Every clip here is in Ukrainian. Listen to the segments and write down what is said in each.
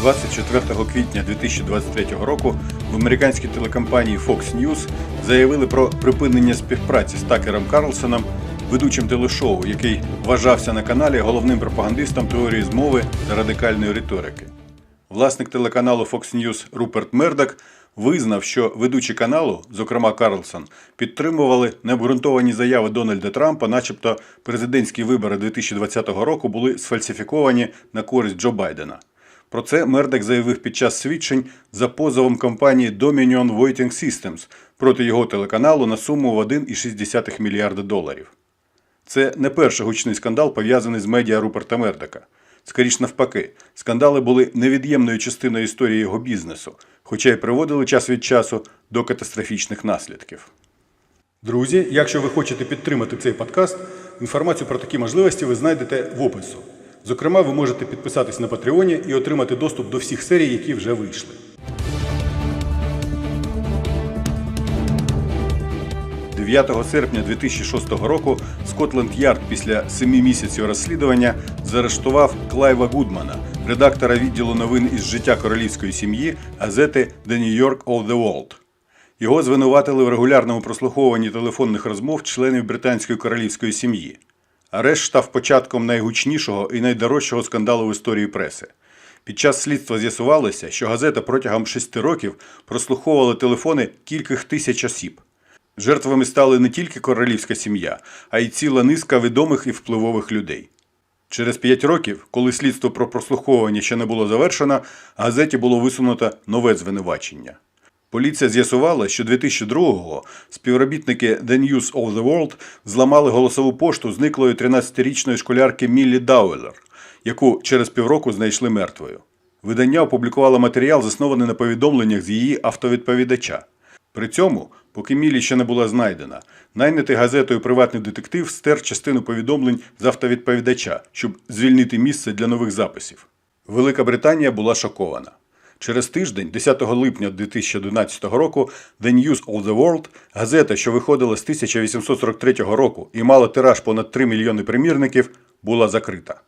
24 квітня 2023 року в американській телекомпанії Fox News заявили про припинення співпраці з Такером Карлсоном, ведучим телешоу, який вважався на каналі головним пропагандистом теорії змови та радикальної риторики. Власник телеканалу Fox News Руперт Мердак визнав, що ведучі каналу, зокрема Карлсон, підтримували необґрунтовані заяви Дональда Трампа, начебто президентські вибори 2020 року були сфальсифіковані на користь Джо Байдена. Про це Мердак заявив під час свідчень за позовом компанії Dominion Voting Systems проти його телеканалу на суму в 1,6 мільярда доларів. Це не перший гучний скандал, пов'язаний з медіа Руперта Мердака. Скоріш навпаки, скандали були невід'ємною частиною історії його бізнесу, хоча й приводили час від часу до катастрофічних наслідків. Друзі, якщо ви хочете підтримати цей подкаст, інформацію про такі можливості ви знайдете в опису. Зокрема, ви можете підписатись на Патреоні і отримати доступ до всіх серій, які вже вийшли. 9 серпня 2006 року Скотленд Ярд після семи місяців розслідування заарештував Клайва Гудмана, редактора відділу новин із життя королівської сім'ї газети The New York of the World. Його звинуватили в регулярному прослуховуванні телефонних розмов членів британської королівської сім'ї. Арешт став початком найгучнішого і найдорожчого скандалу в історії преси. Під час слідства з'ясувалося, що газета протягом шести років прослуховувала телефони кількох тисяч осіб. Жертвами стали не тільки королівська сім'я, а й ціла низка відомих і впливових людей. Через п'ять років, коли слідство про прослуховування ще не було завершено, газеті було висунуто нове звинувачення. Поліція з'ясувала, що 2002-го співробітники The News of the World зламали голосову пошту зниклої 13-річної школярки Міллі Дауелер, яку через півроку знайшли мертвою. Видання опублікувало матеріал, заснований на повідомленнях з її автовідповідача. При цьому, поки Мілі ще не була знайдена, найнятий газетою приватний детектив стер частину повідомлень з автовідповідача, щоб звільнити місце для нових записів. Велика Британія була шокована. Через тиждень, 10 липня 2011 року, The News of the World, газета, що виходила з 1843 року і мала тираж понад 3 мільйони примірників, була закрита.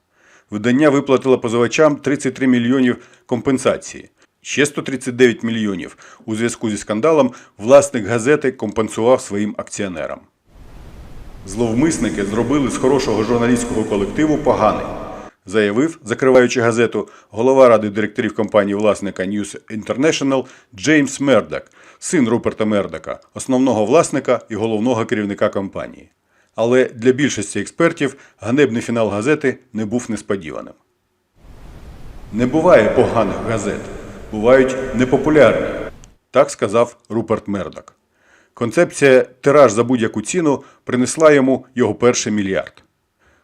Видання виплатило позивачам 33 мільйонів компенсації. Ще 139 мільйонів у зв'язку зі скандалом власник газети компенсував своїм акціонерам. Зловмисники зробили з хорошого журналістського колективу поганий, заявив, закриваючи газету, голова ради директорів компанії власника News International Джеймс Мердак, син Руперта Мердака, основного власника і головного керівника компанії. Але для більшості експертів ганебний фінал газети не був несподіваним. Не буває поганих газет, бувають непопулярні. Так сказав Руперт Мердак. Концепція тираж за будь-яку ціну принесла йому його перший мільярд.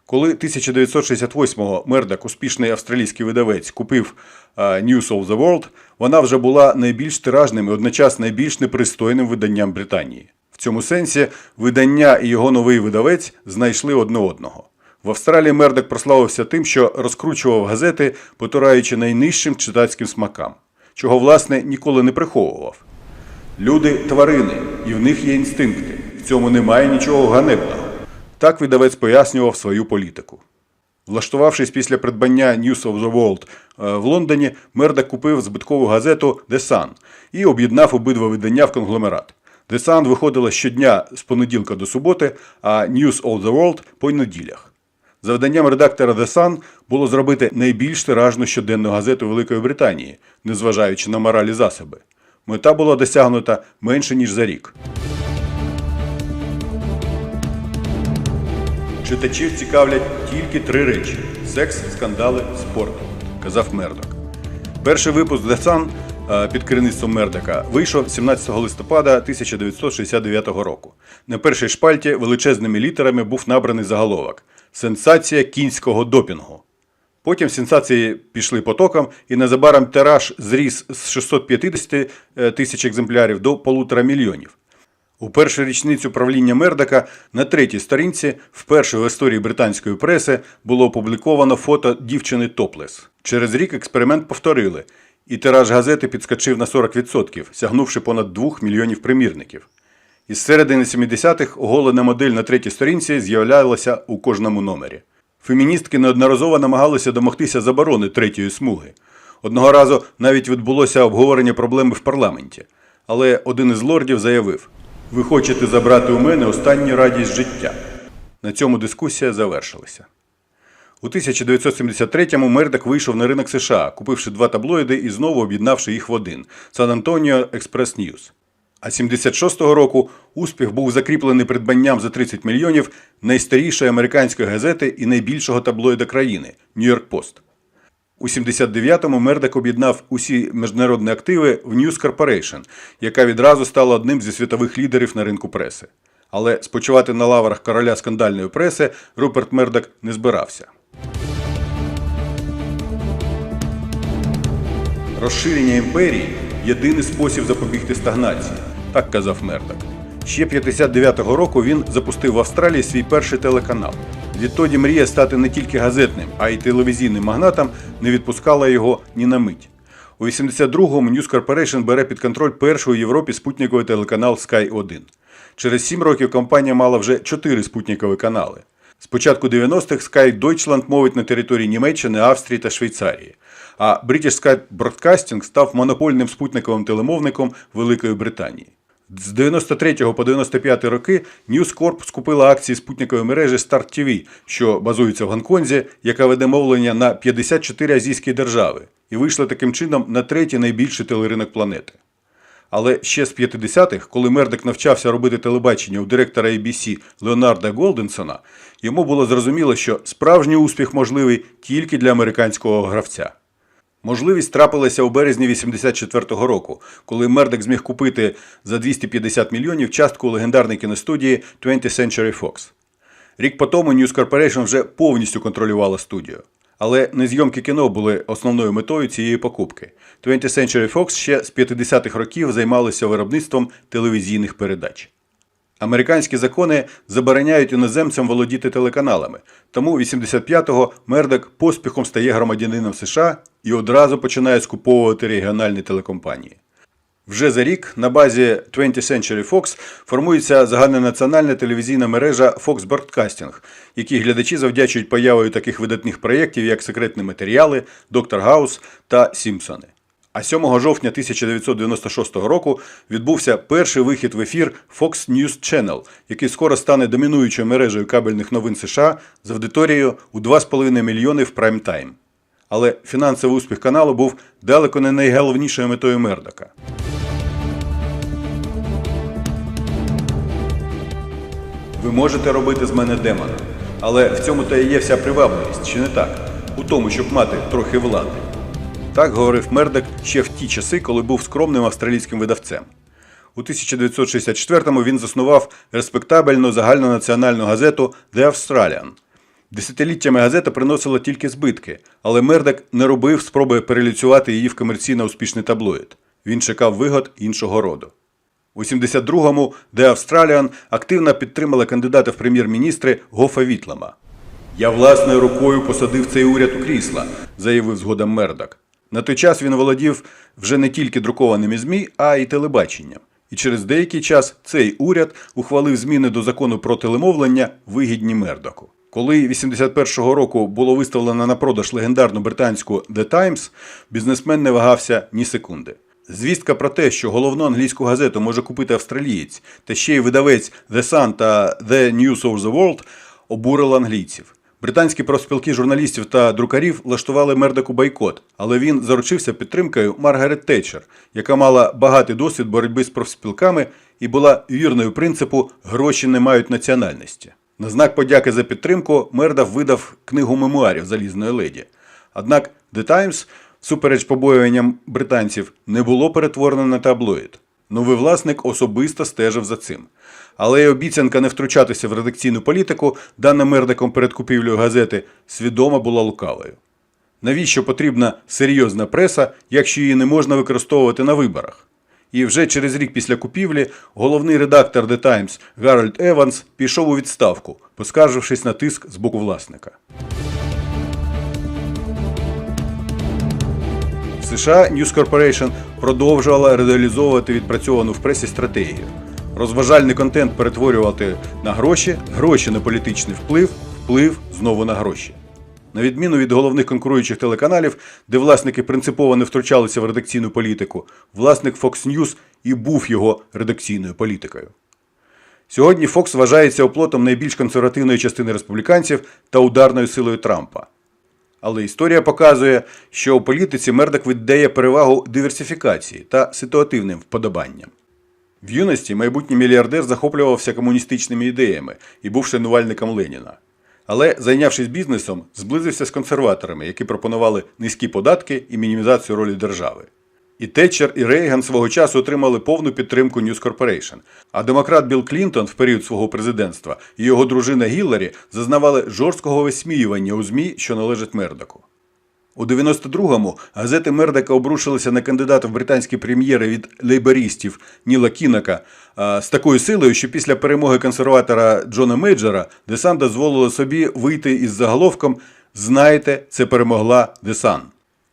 Коли 1968-го Мердак, успішний австралійський видавець, купив а, News of the World, вона вже була найбільш тиражним і одночасно найбільш непристойним виданням Британії. В цьому сенсі видання і його новий видавець знайшли одне одного. В Австралії Мердак прославився тим, що розкручував газети, потураючи найнижчим читацьким смакам, чого, власне, ніколи не приховував. Люди тварини, і в них є інстинкти. В цьому немає нічого ганебного. Так видавець пояснював свою політику. Влаштувавшись після придбання News of the World е, в Лондоні, Мердак купив збиткову газету The Sun і об'єднав обидва видання в конгломерат. The Sun виходила щодня з понеділка до суботи, а News of the World по неділях. Завданням редактора The Sun було зробити найбільш тиражну щоденну газету Великої Британії, незважаючи на моралі засоби. Мета була досягнута менше ніж за рік. Читачів цікавлять тільки три речі: секс, скандали, спорт, казав Мердок. Перший випуск е, під керівництвом Мердока вийшов 17 листопада 1969 року. На першій шпальті величезними літерами був набраний заголовок Сенсація кінського допінгу. Потім сенсації пішли потоком, і незабаром тираж зріс з 650 тисяч екземплярів до полутора мільйонів. У першу річницю правління Мердака на третій сторінці, вперше в історії британської преси, було опубліковано фото дівчини Топлес. Через рік експеримент повторили, і тираж газети підскочив на 40%, сягнувши понад 2 мільйонів примірників. Із середини 70-х оголена модель на третій сторінці з'являлася у кожному номері. Феміністки неодноразово намагалися домогтися заборони третьої смуги. Одного разу навіть відбулося обговорення проблеми в парламенті. Але один із лордів заявив: Ви хочете забрати у мене останню радість життя. На цьому дискусія завершилася. У 1973-му Мердок вийшов на ринок США, купивши два таблоїди і знову об'єднавши їх в один Сан Антоніо Експрес Ньюс. А 76-го року успіх був закріплений придбанням за 30 мільйонів найстарішої американської газети і найбільшого таблоїда країни Нью-Йорк Пост. У 79-му Мердок об'єднав усі міжнародні активи в News Corporation, яка відразу стала одним зі світових лідерів на ринку преси. Але спочивати на лаврах короля скандальної преси Руперт Мердок не збирався. Розширення імперії єдиний спосіб запобігти стагнації, так казав Мердок. Ще 59-го року він запустив в Австралії свій перший телеканал. Відтоді мрія стати не тільки газетним, а й телевізійним магнатом не відпускала його ні на мить. У 82-му News Corporation бере під контроль перший у Європі спутниковий телеканал Sky 1. Через 7 років компанія мала вже 4 спутникові канали. З початку 90-х Sky Deutschland мовить на території Німеччини, Австрії та Швейцарії. А British Sky Broadcasting став монопольним спутниковим телемовником Великої Британії. З 93 по 95 роки News Corp скупила акції спутникової мережі Start TV, що базується в Гонконзі, яка веде мовлення на 54 азійські держави, і вийшла таким чином на третій найбільший телеринок планети. Але ще з 50-х, коли Мердик навчався робити телебачення у директора ABC Леонарда Голденсона, йому було зрозуміло, що справжній успіх можливий тільки для американського гравця. Можливість трапилася у березні 84-го року, коли Мердик зміг купити за 250 мільйонів частку легендарної кіностудії 20th Century Fox. Рік по тому News Corporation вже повністю контролювала студію. Але не зйомки кіно були основною метою цієї покупки. 20th Century Fox ще з 50-х років займалися виробництвом телевізійних передач. Американські закони забороняють іноземцям володіти телеканалами, тому 85-го Мердок поспіхом стає громадянином США і одразу починає скуповувати регіональні телекомпанії. Вже за рік на базі 20th Century Fox формується загальнонаціональна телевізійна мережа Fox Broadcasting, якій глядачі завдячують появою таких видатних проєктів, як секретні матеріали, Доктор Гаус та Сімпсони. А 7 жовтня 1996 року відбувся перший вихід в ефір Fox News Channel, який скоро стане домінуючою мережею кабельних новин США з аудиторією у 2,5 мільйони в прайм-тайм. Але фінансовий успіх каналу був далеко не найголовнішою метою Мердока. Ви можете робити з мене демона, але в цьому та і є вся привабливість, чи не так? У тому, щоб мати трохи влади. Так говорив Мердок ще в ті часи, коли був скромним австралійським видавцем. У 1964-му він заснував респектабельну загальнонаціональну газету The Australian. Десятиліттями газета приносила тільки збитки, але Мердок не робив спроби переліцювати її в комерційно успішний таблоїд. Він чекав вигод іншого роду. У 72-му The Australian активно підтримала кандидата в прем'єр-міністри Гофа Вітлама. Я власною рукою посадив цей уряд у крісла, заявив згодом Мердок. На той час він володів вже не тільки друкованими ЗМІ, а й телебаченням. І через деякий час цей уряд ухвалив зміни до закону про телемовлення вигідні Мердоку. Коли 81-го року було виставлено на продаж легендарну британську The Times, бізнесмен не вагався ні секунди. Звістка про те, що головну англійську газету може купити австралієць, та ще й видавець The Sun та The News of the World, обурила англійців. Британські профспілки журналістів та друкарів влаштували Мердоку бойкот, але він заручився підтримкою Маргарет Тетчер, яка мала багатий досвід боротьби з профспілками і була вірною принципу гроші не мають національності. На знак подяки за підтримку Мердов видав книгу мемуарів залізної леді. Однак The Times, супереч побоюванням британців, не було перетворено на таблоїд. Новий власник особисто стежив за цим. Але й обіцянка не втручатися в редакційну політику, дана Мердиком перед купівлею газети, свідомо була лукавою. Навіщо потрібна серйозна преса, якщо її не можна використовувати на виборах? І вже через рік після купівлі головний редактор The Times Гарольд Еванс пішов у відставку, поскаржившись на тиск з боку власника. США News Corporation продовжувала реалізовувати відпрацьовану в пресі стратегію. Розважальний контент перетворювати на гроші, гроші на політичний вплив, вплив знову на гроші. На відміну від головних конкуруючих телеканалів, де власники принципово не втручалися в редакційну політику, власник Fox News і був його редакційною політикою. Сьогодні Фокс вважається оплотом найбільш консервативної частини республіканців та ударною силою Трампа. Але історія показує, що у політиці Мердок віддає перевагу диверсифікації та ситуативним вподобанням. В юності майбутній мільярдер захоплювався комуністичними ідеями і був шанувальником Леніна. Але, зайнявшись бізнесом, зблизився з консерваторами, які пропонували низькі податки і мінімізацію ролі держави. І Тетчер, і Рейган свого часу отримали повну підтримку News Corporation. А демократ Білл Клінтон в період свого президентства і його дружина Гілларі зазнавали жорсткого висміювання у ЗМІ, що належать Мердоку. У 92-му газети Мердока обрушилися на кандидата в британські прем'єри від лейбористів Ніла Кінака з такою силою, що після перемоги консерватора Джона Мейджора Десан дозволила собі вийти із заголовком Знаєте, це перемогла Десан.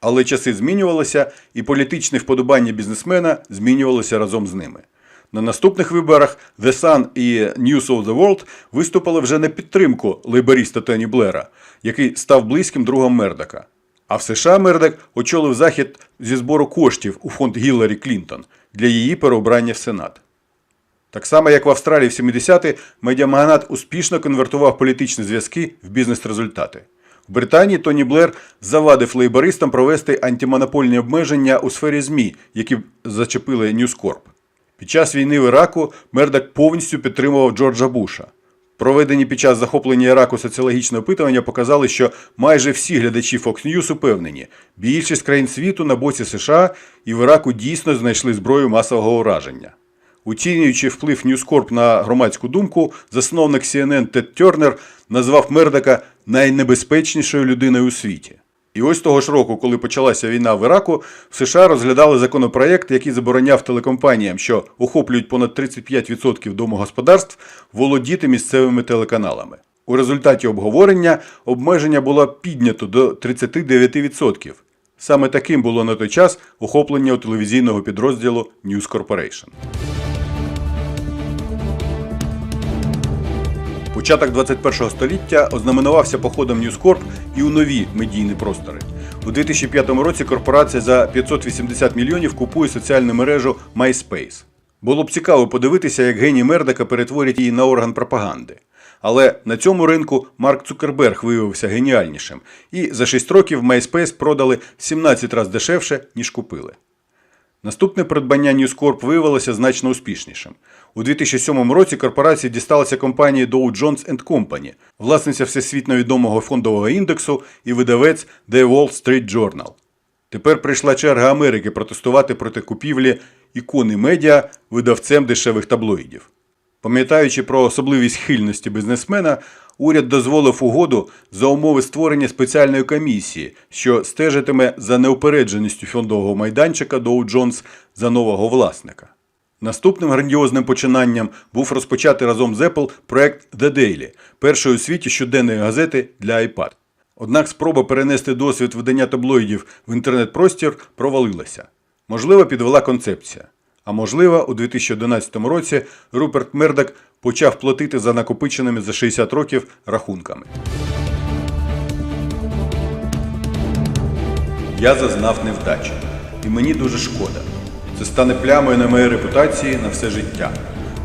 Але часи змінювалися, і політичне вподобання бізнесмена змінювалося разом з ними. На наступних виборах The Sun і News of the World виступили вже на підтримку лейбориста Тоні Блера, який став близьким другом Мердока. А в США Мердок очолив захід зі збору коштів у фонд Гілларі Клінтон для її переобрання в Сенат. Так само, як в Австралії в 70-ті, медіамагнат успішно конвертував політичні зв'язки в бізнес-результати. В Британії Тоні Блер завадив лейбористам провести антимонопольні обмеження у сфері ЗМІ, які зачепили Ньюскорп. Під час війни в Іраку Мердок повністю підтримував Джорджа Буша. Проведені під час захоплення Іраку соціологічне опитування показали, що майже всі глядачі Fox News упевнені, більшість країн світу на боці США і в Іраку дійсно знайшли зброю масового ураження. Оцінюючи вплив Ньюскорп на громадську думку, засновник CNN Тед Тернер назвав Мердока найнебезпечнішою людиною у світі. І ось того ж року, коли почалася війна в Іраку, в США розглядали законопроєкт, який забороняв телекомпаніям, що охоплюють понад 35% домогосподарств, володіти місцевими телеканалами. У результаті обговорення обмеження було піднято до 39%. Саме таким було на той час охоплення у телевізійного підрозділу News Corporation. Початок 21 століття ознаменувався походом News Corp і у нові медійні простори. У 2005 році корпорація за 580 мільйонів купує соціальну мережу MySpace. Було б цікаво подивитися, як геній Мердока перетворять її на орган пропаганди. Але на цьому ринку Марк Цукерберг виявився геніальнішим, і за 6 років MySpace продали 17 разів дешевше, ніж купили. Наступне придбання News Corp виявилося значно успішнішим. У 2007 році корпорації дісталася компанії Dow Jones Company, власниця всесвітньо відомого фондового індексу і видавець The Wall Street Journal. Тепер прийшла черга Америки протестувати проти купівлі ікони медіа видавцем дешевих таблоїдів. Пам'ятаючи про особливість хильності бізнесмена, уряд дозволив угоду за умови створення спеціальної комісії, що стежитиме за неупередженістю фондового майданчика Dow Jones за нового власника. Наступним грандіозним починанням був розпочати разом з Apple проект The Daily, першої у світі щоденної газети для iPad. Однак спроба перенести досвід видання таблоїдів в інтернет-простір провалилася. Можливо, підвела концепція. А можливо, у 2011 році Руперт Мердок почав платити за накопиченими за 60 років рахунками. Я зазнав невдачі. І мені дуже шкода. Це стане плямою на моїй репутації на все життя.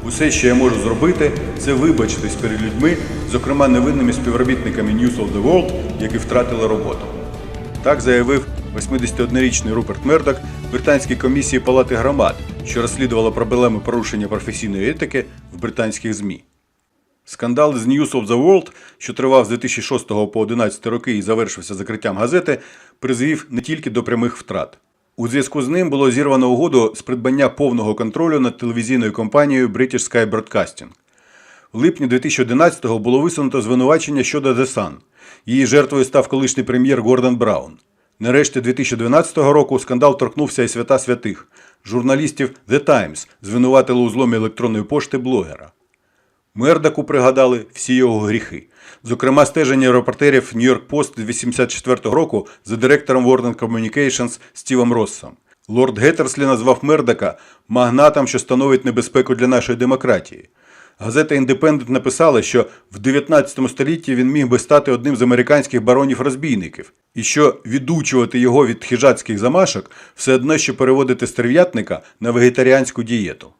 Усе, що я можу зробити, це вибачитись перед людьми, зокрема невинними співробітниками News of the World, які втратили роботу. Так заявив 81-річний Руперт Мердок Британській комісії Палати громад, що розслідувала проблеми порушення професійної етики в британських ЗМІ. Скандал з News of the World, що тривав з 2006 по 2011 роки і завершився закриттям газети, призвів не тільки до прямих втрат. У зв'язку з ним було зірвано угоду з придбання повного контролю над телевізійною компанією British Sky Broadcasting. В липні 2011-го було висунуто звинувачення щодо The Sun. Її жертвою став колишній прем'єр Гордон Браун. Нарешті 2012 року скандал торкнувся і свята святих. Журналістів The Times звинуватили у зломі електронної пошти блогера. Мердаку пригадали всі його гріхи. Зокрема, стеження репортерів Post з 84 року за директором Warner Communications Стівом Россом. Лорд Геттерслі назвав Мердака магнатом, що становить небезпеку для нашої демократії. Газета Індепендент написала, що в 19 столітті він міг би стати одним з американських баронів-розбійників, і що відучувати його від хижацьких замашок все одно, що переводити стерв'ятника на вегетаріанську дієту.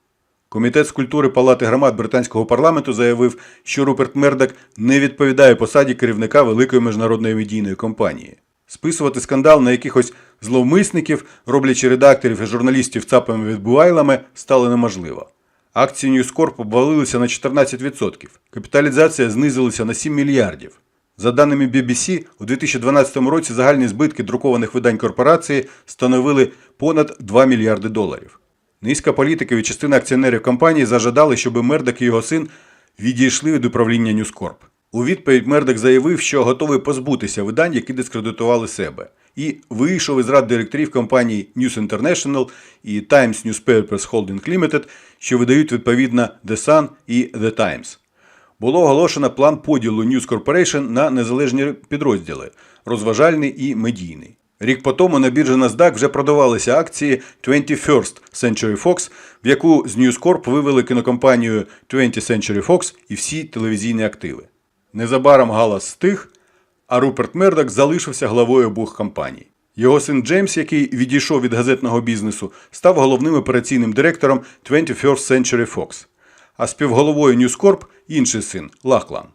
Комітет з культури Палати громад британського парламенту заявив, що Руперт Мердак не відповідає посаді керівника великої міжнародної медійної компанії. Списувати скандал на якихось зловмисників, роблячи редакторів і журналістів цапами відбувайлами, стало неможливо. Акції Corp обвалилися на 14%, капіталізація знизилася на 7 мільярдів. За даними BBC, у 2012 році загальні збитки друкованих видань корпорації становили понад 2 мільярди доларів. Низка політиків і частина акціонерів компанії зажадали, щоб Мердак і його син відійшли від управління Corp. У відповідь Мердак заявив, що готовий позбутися видань, які дискредитували себе, і вийшов із рад директорів компаній News International і Times Newspapers Holding Limited, що видають відповідно The Sun і The Times. Було оголошено план поділу News Corporation на незалежні підрозділи розважальний і медійний. Рік по тому на біржі NASDAQ вже продавалися акції 21st Century Fox, в яку з News Corp вивели кінокомпанію 20th Century Fox і всі телевізійні активи. Незабаром галас стих, а Руперт Мердак залишився главою обох компаній. Його син Джеймс, який відійшов від газетного бізнесу, став головним операційним директором 21st Century Fox, а співголовою News Corp – інший син Лахлан.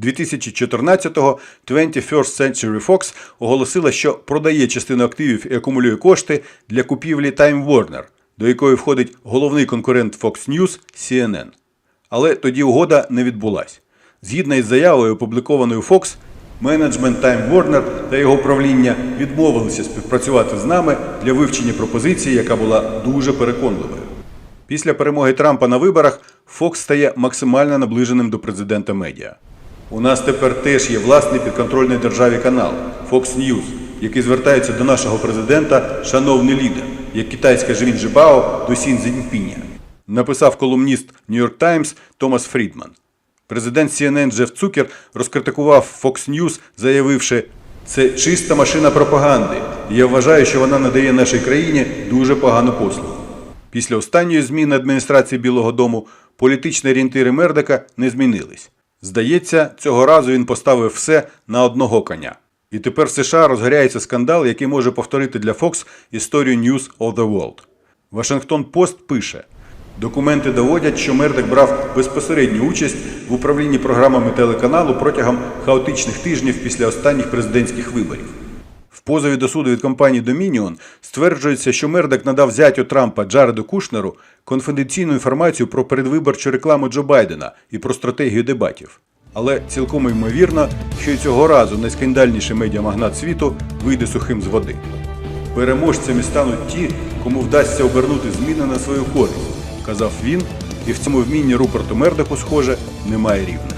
2014-го 21st Century Fox оголосила, що продає частину активів і акумулює кошти для купівлі Time Warner, до якої входить головний конкурент Fox News CNN. Але тоді угода не відбулась. Згідно із заявою, опублікованою Fox, менеджмент Time Warner та його правління відмовилися співпрацювати з нами для вивчення пропозиції, яка була дуже переконливою. Після перемоги Трампа на виборах Fox стає максимально наближеним до президента медіа. У нас тепер теж є власний підконтрольний державі канал Fox News, який звертається до нашого президента шановний лідер, як китайська Жвін Жибао до Сін Цзіньпіня, написав колумніст York Times Томас Фрідман. Президент CNN Джеф Цукер розкритикував Fox News, заявивши, це чиста машина пропаганди, і я вважаю, що вона надає нашій країні дуже погану послугу. Після останньої зміни адміністрації Білого Дому політичні орієнтири Мердека не змінились. Здається, цього разу він поставив все на одного коня. І тепер в США розгоряється скандал, який може повторити для Fox історію News of the World. Вашингтон Пост пише: документи доводять, що Мердик брав безпосередню участь в управлінні програмами телеканалу протягом хаотичних тижнів після останніх президентських виборів. В позові до суду від компанії Dominion стверджується, що Мердак надав зятю Трампа Джареду Кушнеру конфіденційну інформацію про передвиборчу рекламу Джо Байдена і про стратегію дебатів. Але цілком ймовірно, що й цього разу найскандальніший медіамагнат світу вийде сухим з води. Переможцями стануть ті, кому вдасться обернути зміни на свою користь, казав він, і в цьому вмінні Руперту Мердаку, схоже, немає рівних.